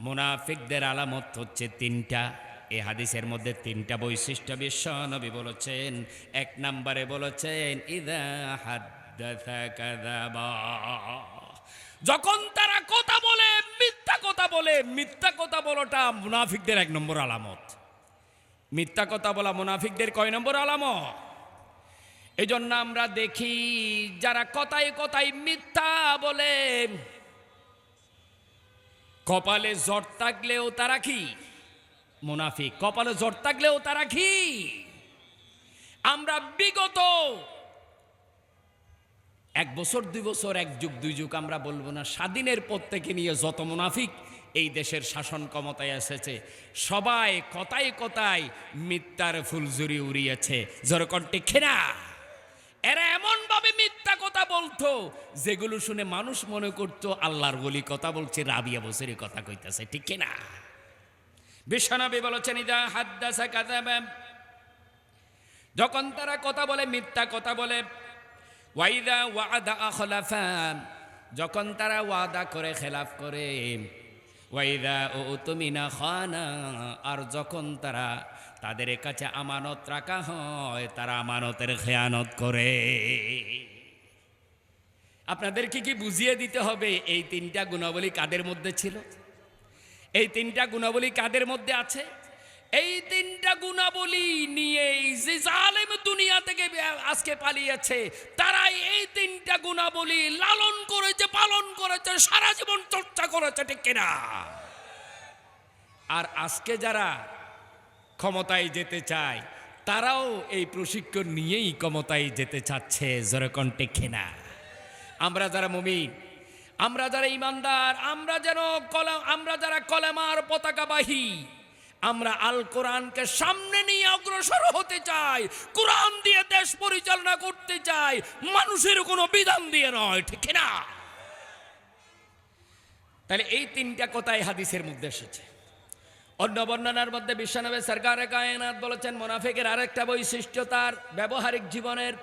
মুনাফিকদের আলামত হচ্ছে তিনটা। এ হাদিসের মধ্যে তিনটা বৈশিষ্ট্য বিশ্ব নবী বলেছেন, এক নম্বরে বলেছেন, ইদা যখন তারা কথা বলে, মিথ্যা কথা বলে, মিথ্যা কথা বলাটা মুনাফিকদের এক নম্বর আলামত। মিথ্যা কথা বলা মুনাফিকদের কয় নম্বর আলামত? এই জন্য আমরা দেখি, যারা কথায় কথায় মিথ্যা বলে কপালে জ্বর থাকলেও তারা কি? মুনাফিক, কপালে জ্বর থাকলেও তারা কি? আমরা বিগত এক বছর, দুই বছর, এক যুগ, দুই যুগ আমরা বলব না, স্বাধীনের পর থেকে নিয়ে যত মুনাফিক এই দেশের শাসন ক্ষমতায় এসেছে, সবাই কথায় কথায় মিথ্যার ফুলঝুরি উড়িয়েছে। জোরকণ্ঠে খেনা এরা এমন ভাবে মিথ্যা কথা বলতো, যেগুলো শুনে মানুষ মনে করতো, আল্লাহর বলি কথা বলছে রাবিয়া বসের কথা কইতাছে, ঠিক না বিশ্বনবী বলেছেন, ইদা হাদ্দাসা কাযাবা যখন তারা কথা বলে, মিথ্যা কথা বলে, ওয়াইদা ওয়াদা আখলাফা যখন তারা ওয়াদা করে, খেলাফ করে, ওয়াইদা ও তুমিনা খানা। আর যখন তারা তাদের কাছে আমানত রাখা হয়, তারা আমানতের খেয়ানত করে। আপনাদেরকে কি বুঝিয়ে দিতে হবে এই তিনটা গুণাবলী কাদের মধ্যে ছিল? এই তিনটা গুণাবলী কাদের মধ্যে আছে? এই তিনটা গুণাবলী নিয়ে যে দুনিয়া থেকে আজকে পালিয়েছে, তারাই এই তিনটা গুণাবলী লালন করেছে, পালন করেছে, সারা জীবন চর্চা করেছে, ঠিক কিনা? আর আজকে যারা ক্ষমতায় যেতে চায়, তারাও এই প্রশিক্ষণ নিয়েই ক্ষমতায় যেতে চাচ্ছে জরকণ্ঠে খেনা আমরা যারা মুমিন, আমরা যারা ইমানদার, আমরা যেন কলা আমরা যারা কলেমার পতাকাবাহী, আমরা আল কোরআনকে সামনে নিয়ে অগ্রসর হতে চাই, কোরআন দিয়ে দেশ পরিচালনা করতে চাই, মানুষের কোনো বিধান দিয়ে নয়, ঠিক না? তাহলে এই তিনটা কথাই হাদিসের মধ্যে এসেছে। অন্য বর্ণনার মধ্যে বিশ্বনবী সরকারে কায়নাত বলেছেন, মোনাফিকের আরেকটা বৈশিষ্ট্য তার ব্যবহারিক জীবনের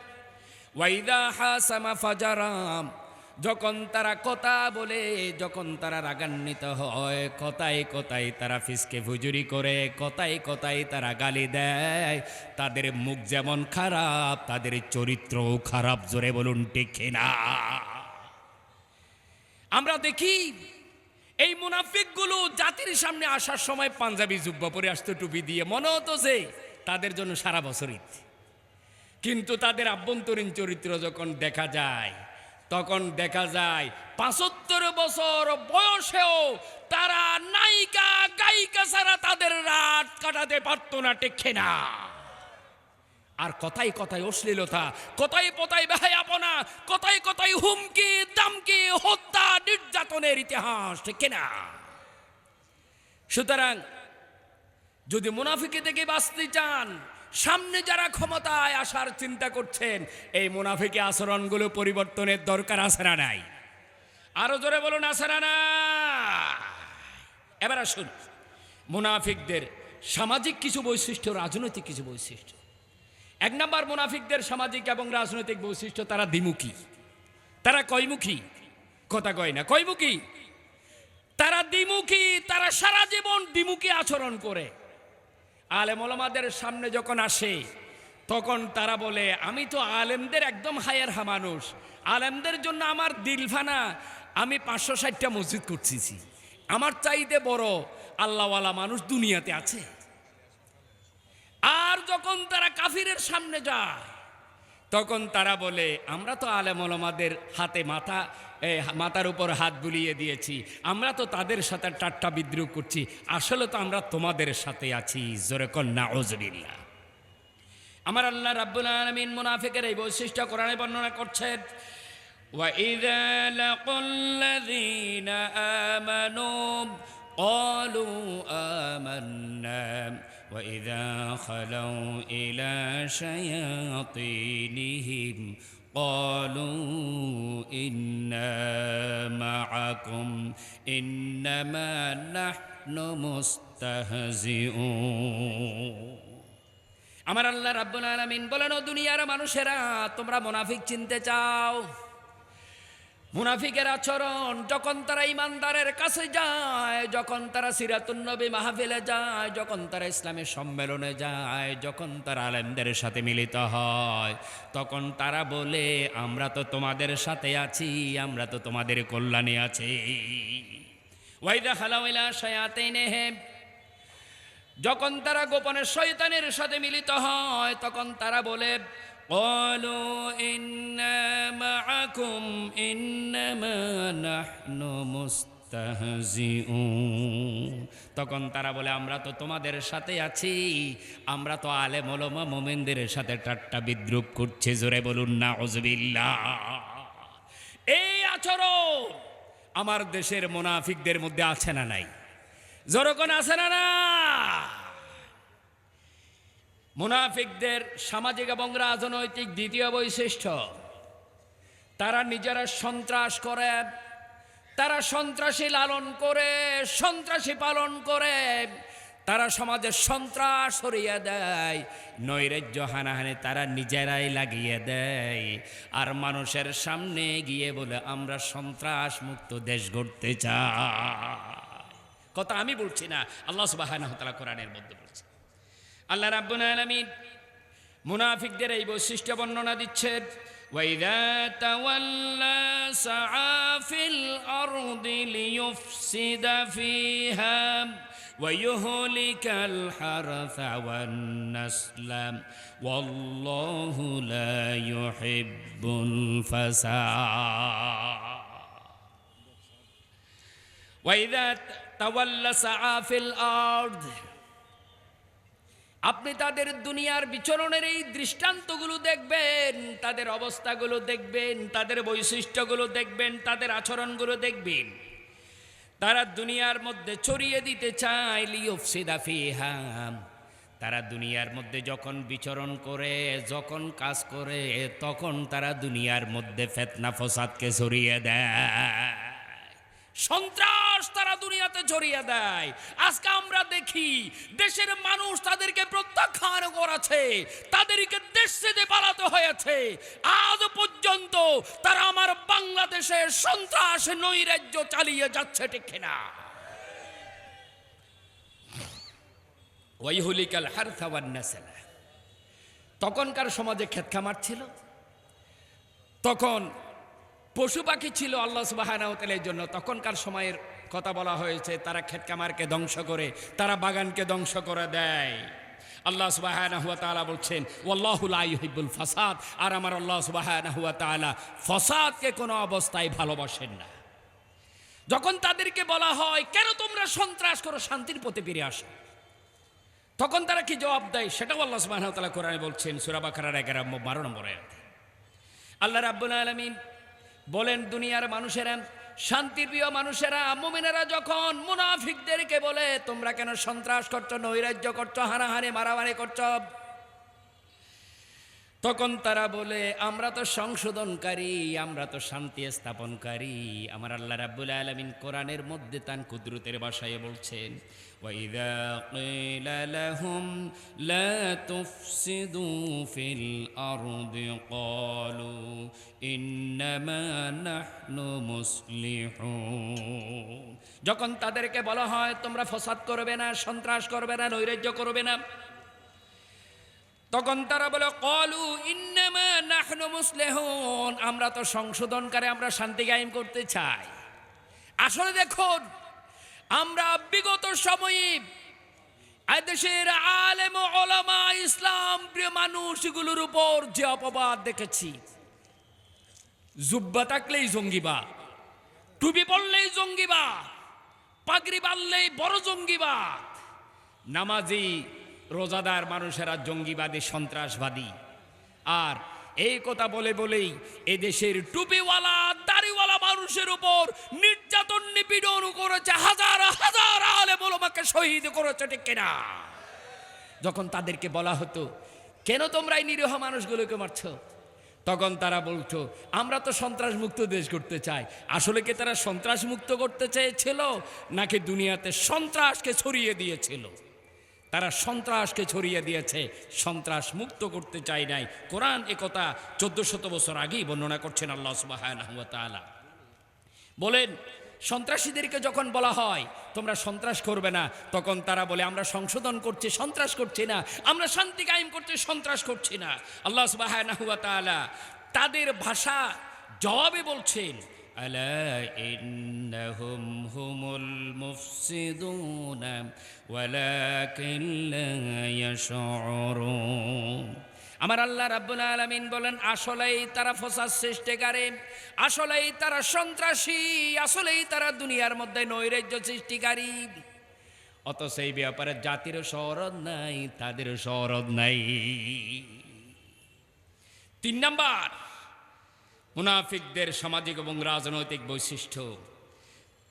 ওয়াইদা হাসামা ফাজারাম, যখন তারা কথা বলে, যখন তারা রাগান্বিত হয়, কথায় কথায় তারা ফিসকে ফুজুরি করে, কথায় কথায় তারা গালি দেয়। তাদের মুখ যেমন খারাপ, তাদের চরিত্রও খারাপ, জোরে বলুন টেকে না আমরা দেখি, এই মুনাফিকগুলো জাতির সামনে আসার সময় পাঞ্জাবি জুব্বা পরে আসতো টুপি দিয়ে, মনে হতো যে তাদের জন্য সারা বছর কিন্তু তাদের আভ্যন্তরীণ চরিত্র যখন দেখা যায়, তখন দেখা যায় পাঁচত্তর বছর বয়সেও তারা নায়িকা, গায়িকা ছাড়া তাদের রাত কাটাতে পারতো না টেকে না। আর কথাই কথায় অশ্লীলতা কথাই কথাই বেহায়াপনা কথাই কথাই হুমকি, দামকি, হত্যা, নির্যাতনের ইতিহাস ঠিক না। সুতরাং যদি মুনাফিকে থেকে বাঁচতে চান সামনে যারা ক্ষমতায় আসার চিন্তা করছেন, এই মুনাফিকে আচরণগুলো পরিবর্তনের দরকার না নাই? আরও জোরে বলুন না না এবার আসুন। মুনাফিকদের সামাজিক কিছু বৈশিষ্ট্য, রাজনৈতিক কিছু বৈশিষ্ট্য। এক নম্বর, মুনাফিকদের সামাজিক এবং রাজনৈতিক বৈশিষ্ট্য, তারা দ্বিমুখী। তারা কয়মুখী? কথা কয় না, কয়মুখী? তারা দ্বিমুখী, তারা সারা জীবন দ্বিমুখী আচরণ করে। আলেমলমাদের সামনে যখন আসে, তখন তারা বলে, আমি তো আলেমদের একদম হায়ার হা মানুষ। আলেমদের জন্য আমার দিলফানা আমি পাঁচশো ষাটটা মসজিদ করতেছি। আমার চাইতে বড় আল্লাহওয়ালা মানুষ দুনিয়াতে আছে। আর যখন তারা কাফিরের সামনে যায় তখন তারা বলে আমরা তো আলেমলমাদের হাতে মাথা এ, মাথার উপর হাত বুলিয়ে দিয়েছি আমরা তো তাদের সাথে টাট্টা বিদ্রোহ করছি আসলে তো আমরা তোমাদের সাথে আছি জোরে কন্যা ওজরিল্লা আমার আল্লাহ রাব্বুল আলামিন মুনাফিকের এই বৈশিষ্ট্য কোরআনে বর্ণনা করছেন وَإِذَا لَقُوا الَّذِينَ آمَنُوا قَالُوا آمَنَّا وَإِذَا خَلَوْا إِلَى شَيَاطِينِهِمْ قالوا إنا معكم إنما نحن مستهزئون আমার আল্লাহ রাব্বুল আলামিন বলেন ও দুনিয়ার মানুষেরা তোমরা মুনাফিক চিনতে চাও মুনাফিকের আচরণ যখন তারা ইমানদারের কাছে যায়, যখন তারা সিরাতুন্নবী মাহফিলে যায়, যখন তারা ইসলামের সম্মেলনে যায়, যখন তারা আলেমদের সাথে মিলিত হয়, তখন তারা বলে, আমরা তো তোমাদের সাথে আছি, আমরা তো তোমাদের কল্যাণে আছি। ওয়াইদা খালাউলা শায়াতিনহিম। যখন তারা গোপনে শয়তানের সাথে মিলিত হয়, তখন তারা বলে قالوا إنا معكم إنما نحن মুস্তাহজিউন তখন তারা বলে আমরা তো তোমাদের সাথে আছি আমরা তো আলে মলমা মোমেনদের সাথে টাট্টা বিদ্রুপ করছে জোরে বলুন না ওজবিল্লাহ এই আচরণ আমার দেশের মোনাফিকদের মধ্যে আছে না নাই জোরকন আছে না না মুনাফিকদের সামাজিক এবং রাজনৈতিক দ্বিতীয় বৈশিষ্ট্য, তারা নিজেরা সন্ত্রাস করে, তারা সন্ত্রাসী লালন করে, সন্ত্রাসী পালন করে, তারা সমাজের সন্ত্রাস সরিয়ে দেয়, নৈরাজ্য হানাহানি তারা নিজেরাই লাগিয়ে দেয়। আর মানুষের সামনে গিয়ে বলে, আমরা সন্ত্রাস মুক্ত দেশ গড়তে চাই। কথা আমি বলছি না, আল্লাহ সুবাহ কোরআনের মধ্যে বলছে। আল্লাহ রাব্বুল আলামিন মুনাফিকদের এই বৈশিষ্ট্য বর্ণনা দিচ্ছেন وَإِذَا تَوَلَّى سَعَى فِي الْأَرْضِ لِيُفْسِدَ فِيهَا وَيُهْلِكَ الْحَرْثَ وَالنَّسْلَ وَاللَّهُ لَا يُحِبُّ الْفَسَادَ وَإِذَا تَوَلَّى سَعَى فِي الْأَرْضِ আপনি তাদের দুনিয়ার বিচরণের এই দৃষ্টান্তগুলো দেখবেন, তাদের অবস্থাগুলো দেখবেন, তাদের বৈশিষ্ট্যগুলো দেখবেন, তাদের আচরণগুলো দেখবেন। তারা দুনিয়ার মধ্যে ছড়িয়ে দিতে চায় লিওফসিদাফিহাম তারা দুনিয়ার মধ্যে যখন বিচরণ করে, যখন কাজ করে, তখন তারা দুনিয়ার মধ্যে ফেতনা ফসাদকে ছড়িয়ে দেয়। সন্ত্রাস তারা দুনিয়াতে ছড়িয়ে দেয়। আজকে আমরা দেখি দেশের মানুষ তাদেরকে প্রত্যাখ্যান করেছে, তাদেরকে দেশ ছেড়ে পালাতে হয়েছে। আজ পর্যন্ত তারা আমার বাংলাদেশে সন্ত্রাস নৈরাজ্য চালিয়ে যাচ্ছে, ঠিক না ওয়াইহুলিকাল হারথাওয়ান নাসালা। তখনকার সমাজে ক্ষেত খামার ছিল। তখন পশু পাখি ছিল আল্লাহ সুবাহানাউতেলের জন্য। তখনকার সময়ের কথা বলা হয়েছে, তারা ক্ষেত কামারকে ধ্বংস করে, তারা বাগানকে ধ্বংস করে দেয়। আল্লাহ সুবাহানাহুয়া বলছেন ওয়াল্লাহুল আইহিবুল ফাসাদ। আর আমার আল্লাহ সুবাহানাহুয়া তাআলা ফসাদকে কোনো অবস্থায় ভালোবাসেন না। যখন তাদেরকে বলা হয়, কেন তোমরা সন্ত্রাস করো, শান্তির পথে ফিরে আসো? তখন তারা কি জবাব দেয়? সেটাও আল্লাহ তাআলা কোরআনে বলছেন, সূরা বাকারার 11 12 নম্বর আল্লাহ রাব্বুল আলামিন বলেন দুনিয়ার মানুষেরা শান্তির প্রিয় মানুষেরা, মুমিনেরা যখন মুনাফিকদেরকে বলে, তোমরা কেন সন্ত্রাস করছ, নৈরাজ্য করছ, হানাহানি, মারামারি করছ তখন তারা বলে আমরা তো সংশোধনকারী আমরা তো শান্তি স্থাপনকারী আমার আল্লাহ রাব্বুল আলামিন কোরআনের মধ্যে তান কুদরতের ভাষায় বলছেন وَإِذَا قِيلَ لَهُمْ لَا تُفْسِدُوا فِي الْأَرْضِ قَالُوا إِنَّمَا نَحْنُ مُصْلِحُونَ যখন তাদেরকে বলা হয় তোমরা ফসাদ করবে না সন্ত্রাস করবে না নৈরাজ্য করবে না তখন তারা বলে, কলু ইন্নামা নাহনু মুসলেহন। আমরা তো সংশোধনকারে আমরা শান্তি কায়েম করতে চাই। আসলে দেখুন, আমরা বিগত সময়ে দেশের আলেম ওলামা ইসলাম প্রিয় মানুষগুলোর উপর যে অপবাদ দেখেছি, জুব্বা থাকলেই জঙ্গিবাদ টুপি পড়লেই জঙ্গিবাদ পাগড়ি বাঁধলেই বড় জঙ্গিবাদ নামাজি রোজাদার মানুষেরা জঙ্গিবাদী, সন্ত্রাসবাদী। আর এই কথা বলে বলেই এদেশের টুপিওয়ালা, দাড়িওয়ালা মানুষের উপর নির্যাতন নিপীড়ন করেছে, হাজার হাজার আলে বলমাকে শহীদ করেছে, ঠিক কেনা? যখন তাদেরকে বলা হতো, কেন তোমরা এই নিরীহ মানুষগুলোকে মারছ? তখন তারা বলতো, আমরা তো সন্ত্রাস মুক্ত দেশ করতে চাই। আসলে কি তারা সন্ত্রাস মুক্ত করতে চেয়েছিল, নাকি দুনিয়াতে সন্ত্রাসকে ছড়িয়ে দিয়েছিল? তারা সন্ত্রাসকে ছড়িয়ে দিয়েছে। সন্ত্রাস মুক্ত করতে চায় নাই। কোরআন একথা চোদ্দ শত বছর আগেই বর্ণনা করছেন আল্লাহ সুবাহ বলেন, সন্ত্রাসীদেরকে যখন বলা হয়, তোমরা সন্ত্রাস করবে না, তখন তারা বলে, আমরা সংশোধন করছি, সন্ত্রাস করছি না। আমরা শান্তি কায়েম করছি, সন্ত্রাস করছি না। আল্লাহ সুবাহ তাদের ভাষা জবাবে বলছেন ألا إنهم هم المفسدون ولكن لا يشعرون আমার আল্লাহ রাব্বুল আলামিন বলেন আসলেই তারা ফসাদ সৃষ্টিকারী আসলেই তারা সন্ত্রাসী আসলেই তারা দুনিয়ার মধ্যে নৈরাজ্য সৃষ্টিকারী অত সেই ব্যাপারে জাতিরও শরৎ নাই তাদেরও শরৎ নাই তিন নাম্বার মুনাফিকদের সামাজিক এবং রাজনৈতিক বৈশিষ্ট্য।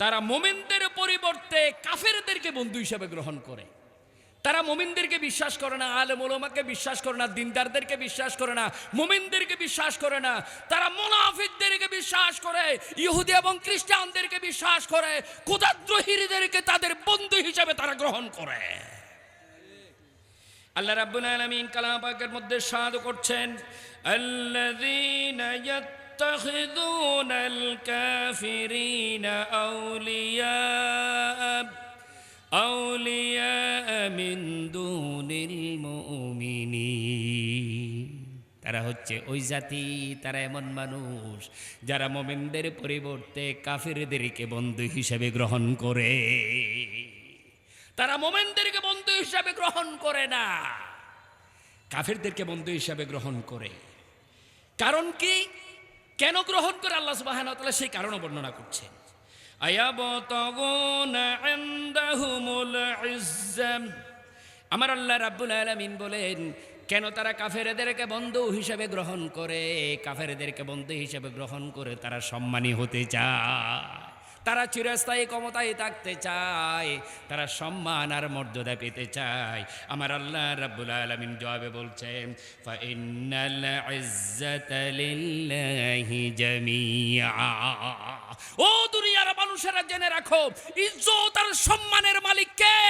তারা মোমেনদের পরিবর্তে কাফেরদেরকে বন্ধু হিসাবে গ্রহণ করে। তারা মোমিনদেরকে বিশ্বাস করে না, আলেম ওলামাকে বিশ্বাস করে না, দিনদারদেরকে বিশ্বাস করে না, মোমিনদেরকে বিশ্বাস করে না। তারা মোনাফিকদেরকে বিশ্বাস করে, ইহুদি এবং খ্রিস্টানদেরকে বিশ্বাস করে ক্ষুদাদ্রোহীদেরকে তাদের বন্ধু হিসাবে তারা গ্রহণ করে। আল্লাহ রাব্বুল আলামিন কালাম পাকের মধ্যে সাধু করছেন, আল্লাযীনা ইয়াত্তাখিযুনা আল-কাফিরিনা আউলিয়া আউলিয়া মিন দুনিল মুমিনিন তারা হচ্ছে ওই জাতি, তারা এমন মানুষ যারা মোমেনদের পরিবর্তে কাফিরদেরকে বন্ধু হিসেবে গ্রহণ করে। তারা মোমেনদেরকে বন্ধু হিসাবে গ্রহণ করে না, কাফেরদেরকে বন্ধু হিসাবে গ্রহণ করে। কারণ কি? কেন গ্রহণ করে আল্লাহ সুবাহ সেই কারণও বর্ণনা ইজ্জাম। আমার আল্লাহ রাব্বুল আলমিন বলেন, কেন তারা কাফেরদেরকে বন্ধু হিসেবে গ্রহণ করে? কাফেরদেরকে বন্ধু হিসেবে গ্রহণ করে তারা সম্মানী হতে চায়। তারা চিরস্থায়ী ক্ষমতায় থাকতে চায়, তারা সম্মান আর মর্যাদা পেতে চায়। আমার আল্লাহ রাব্বুল আলামিন জবাবে বলছেন ও দুনিয়ার মানুষেরা জেনে রাখো, ইজ্জত আর সম্মানের মালিক কে?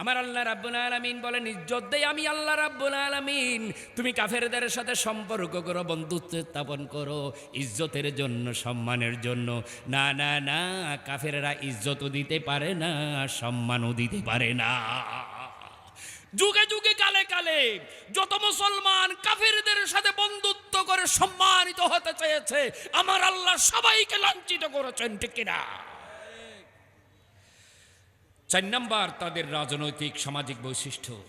আমার আল্লাহ রাব্বুল আলামিন বলেন, ইজ্জত আমি আল্লাহ রাব্বুল আলামিন। তুমি কাফেরদের সাথে সম্পর্ক করো, বন্ধুত্ব স্থাপন করো, ইজ্জতের জন্য, সম্মানের জন্য। না না না, কাফেররা ইজ্জতও দিতে পারে না, সম্মানও দিতে পারে না। যুগে যুগে, কালে কালে যত মুসলমান কাফেরদের সাথে বন্ধুত্ব করে সম্মানিত হতে চেয়েছে, আমার আল্লাহ সবাইকে লাঞ্ছিত করেছেন, ঠিক কিনা? চার নাম্বার তাদের রাজনৈতিক, সামাজিক বৈশিষ্ট্য।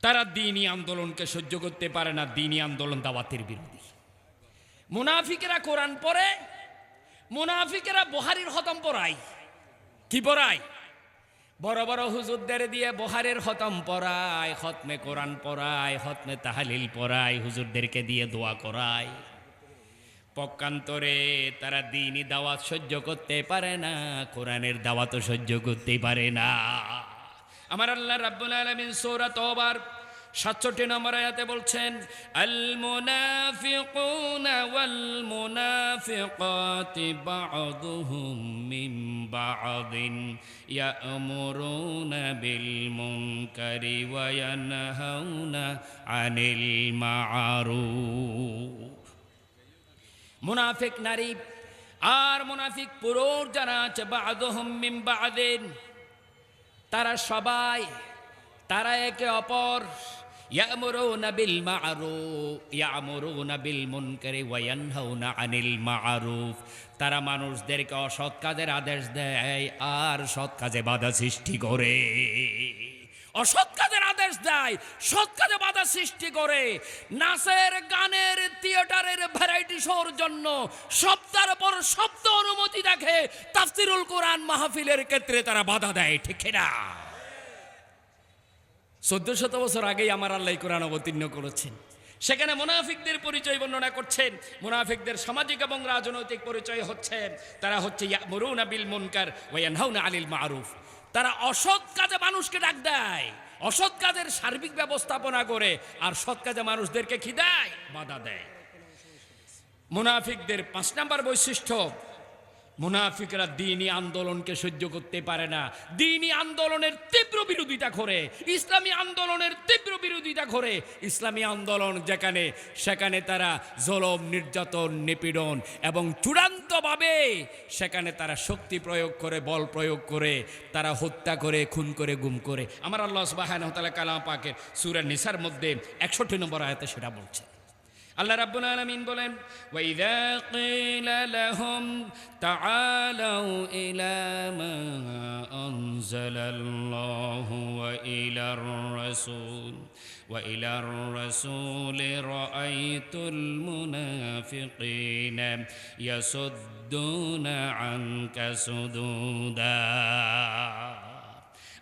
তারা দিনই আন্দোলনকে সহ্য করতে পারে না দিনই আন্দোলন দাওয়াতের বিরোধী। মুনাফিকেরা কোরআন পড়ে, মুনাফিকেরা বহারির হতম পড়ায়। কি পড়ায়? বড় বড় হুজুরদের দিয়ে বহারের হতম পড়ায় হতমে কোরআন পড়ায় হতমে তাহালিল পড়ায়, হুজুরদেরকে দিয়ে দোয়া করায়। পক্ষান্তরে তারা দিনই দাওয়াত সহ্য করতে পারে না, কোরআনের দাওয়াতও সহ্য করতে পারে না। আমার আল্লাহ রাব্বুল আলামিন সূরা তওবার 67 নম্বর আয়াতে বলছেন আল মুনাফিকুনা ওয়াল মুনাফিকাতি বা'দুহুম মিন বা'দিন ইয়া'মুরুনা বিল মুনকারি ওয়া ইয়ানহাউনা আনিল মা'রুফ। মুনাফিক নারী আর মুনাফিক পুরুষ যারা আছে, বাদহম মিম বাদেন, তারা সবাই, তারা একে অপর আনিল তারা মানুষদেরকে অসৎ কাজের আদেশ দেয় আর সৎ কাজে বাধা সৃষ্টি করে। অসৎ কাজের আদেশ দেয় সৎ কাজে বাধা সৃষ্টি করে। নাচের, গানের থিয়েটারের ভ্যারাইটি শোর জন্য সপ্তাহের পর শব্দ অনুমতি দেখে তাফসিরুল কোরআন মাহফিলের ক্ষেত্রে তারা বাধা দেয়, ঠিক না চোদ্দ শত বছর আগেই আমার আল্লাহ কোরআন অবতীর্ণ করেছেন। সেখানে মুনাফিকদের পরিচয় বর্ণনা করছেন। মুনাফিকদের সামাজিক এবং রাজনৈতিক পরিচয় হচ্ছে, তারা হচ্ছে মরুনা বিল মুনকার ওয়ানহাউনা আলিল মারুফ। তারা অসৎ কাজে মানুষকে ডাক দেয়, অসৎ কাজের সার্বিক ব্যবস্থাপনা করে, আর সৎ কাজে মানুষদেরকে খিদায় বাধা দেয়। মুনাফিকদের পাঁচ নাম্বার বৈশিষ্ট্য মুনাফিকরা দিনই আন্দোলনকে সহ্য করতে পারে না। দিনই আন্দোলনের তীব্র বিরোধিতা করে, ইসলামী আন্দোলনের তীব্র বিরোধিতা করে। ইসলামী আন্দোলন যেখানে, সেখানে তারা জলম, নির্যাতন, নিপীড়ন এবং চূড়ান্তভাবে সেখানে তারা শক্তি প্রয়োগ করে, বল প্রয়োগ করে, তারা হত্যা করে, খুন করে, গুম করে। আমার আল্লাহ সুবাহান কালাম পাকের সুরের নিসার মধ্যে একষট্টি নম্বর আয়াতে সেটা বলছে। আল্লাহ রাব্বুল আলামিন বলেন ওয়াইদা কিলা লাহুম তাআলাউ ইলা মা আনজালাল্লাহু ওয়া ইলার রাসূল ওয়া ইলার রাসূল রাআইতুল মুনাফিকিনা ইয়াসুদ্দুনা আনকা সুদুদা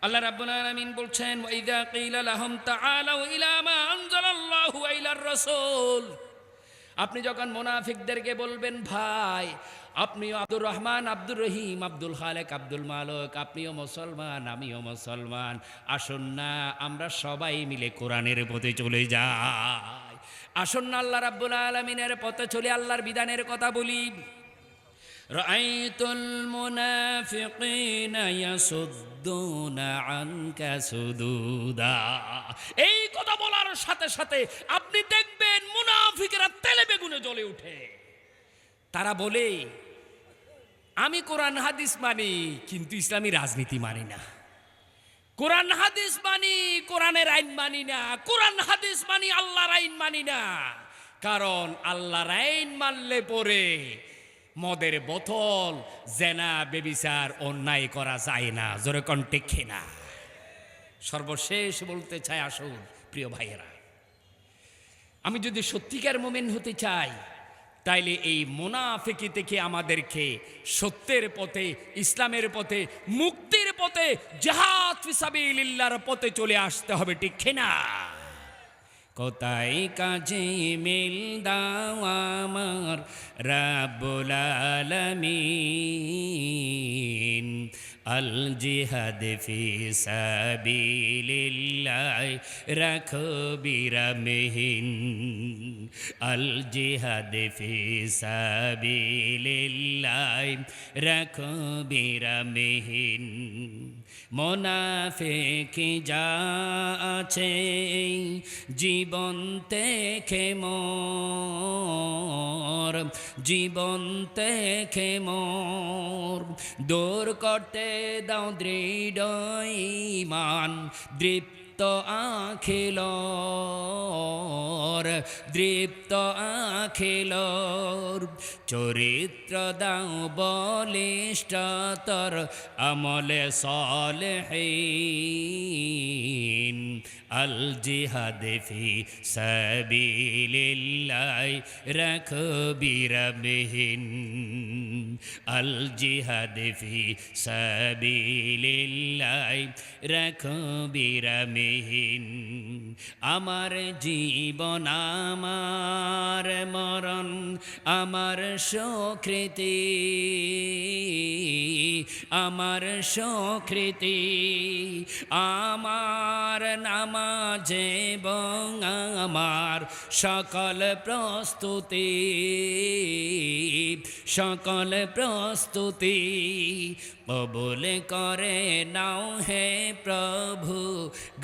আল্লাহ রাব্বুল আলামিন বলছেন ওয়াইদা কিলা লাহুম তাআলাউ ইলা মা আনজালাল্লাহু ওয়া ইলার রাসূল আপনি যখন মোনাফিকদেরকে বলবেন ভাই আপনিও আব্দুর রহমান আব্দুর রহিম আব্দুল খালেক আব্দুল মালক আপনিও মুসলমান আমিও মুসলমান আসুন না আমরা সবাই মিলে কোরআনের পথে চলে যাই আসুন না আল্লাহ রাব্বুল আলমিনের পথে চলে আল্লাহর বিধানের কথা বলি رأيت المنافقين يصدون عنك سدودا এই কথা বলার সাথে সাথে আপনি দেখবেন মুনাফিকরা তেলে বেগুনে জ্বলে উঠে তারা বলে, আমি কোরআন হাদিস মানি, কিন্তু ইসলামী রাজনীতি মানি না। কোরআন হাদিস মানি, কোরআনের আইন মানি না। কোরআন হাদিস মানি, আল্লাহর আইন মানি না। কারণ আল্লাহর আইন মানলে পরে মদের বোতল, জেনা, বেবিচার অন্যায় করা যায় না। জোরে কন্টেক্ষে না সর্বশেষ বলতে চাই, আসুন, প্রিয় ভাইয়েরা। আমি যদি সত্যিকার মোমেন হতে চাই, তাইলে এই মোনাফেকি থেকে আমাদেরকে সত্যের পথে, ইসলামের পথে, মুক্তির পথে জাহাদ ফিসাবিল্লার পথে চলে আসতে হবে, ঠিক না কোথায় কাজে মিল দাও আমার রাব্বুল আলামিন? আল জিহাদ ফি সাবিলিল্লাহ, রাখো বিরামহীন। আল জিহাদ ফি সাবিলিল্লাহ, রাখো বিরামহীন। মোনাফেকি যা আছে জীবন থেকে মোর, জীবন থেকে মোর। দূর করতে দাও দৃঢ় ইমান, দৃপ্ত আখিলর দৃপ্ত আখিলর চরিত্র দাও বলিষ্ঠতর আমলে সলহীন আল জিহাদ ফি সাবিলিল্লাহ রাখো বিরামহীন আল জিহাদ ফি সাবিলিল্লাহ, রাখো বিরামহীন। আমার জীবন, আমার মরণ, আমার সুকৃতি আমার সুকৃতি, আমার নামাজ এবং আমার সকল প্রস্তুতি। সকল প্রস্তুতি কবুল করে নাও হে প্রভু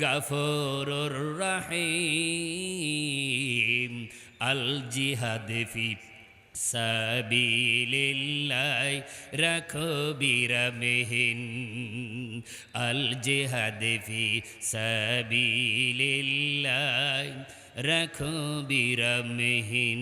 গফরুর রহিম। আল জিহাদ ফি সাবিলিল্লাহ রাখো বিরামহীন। আল জিহাদ ফি সাবিলিল্লাহ রাখো বিরামহীন।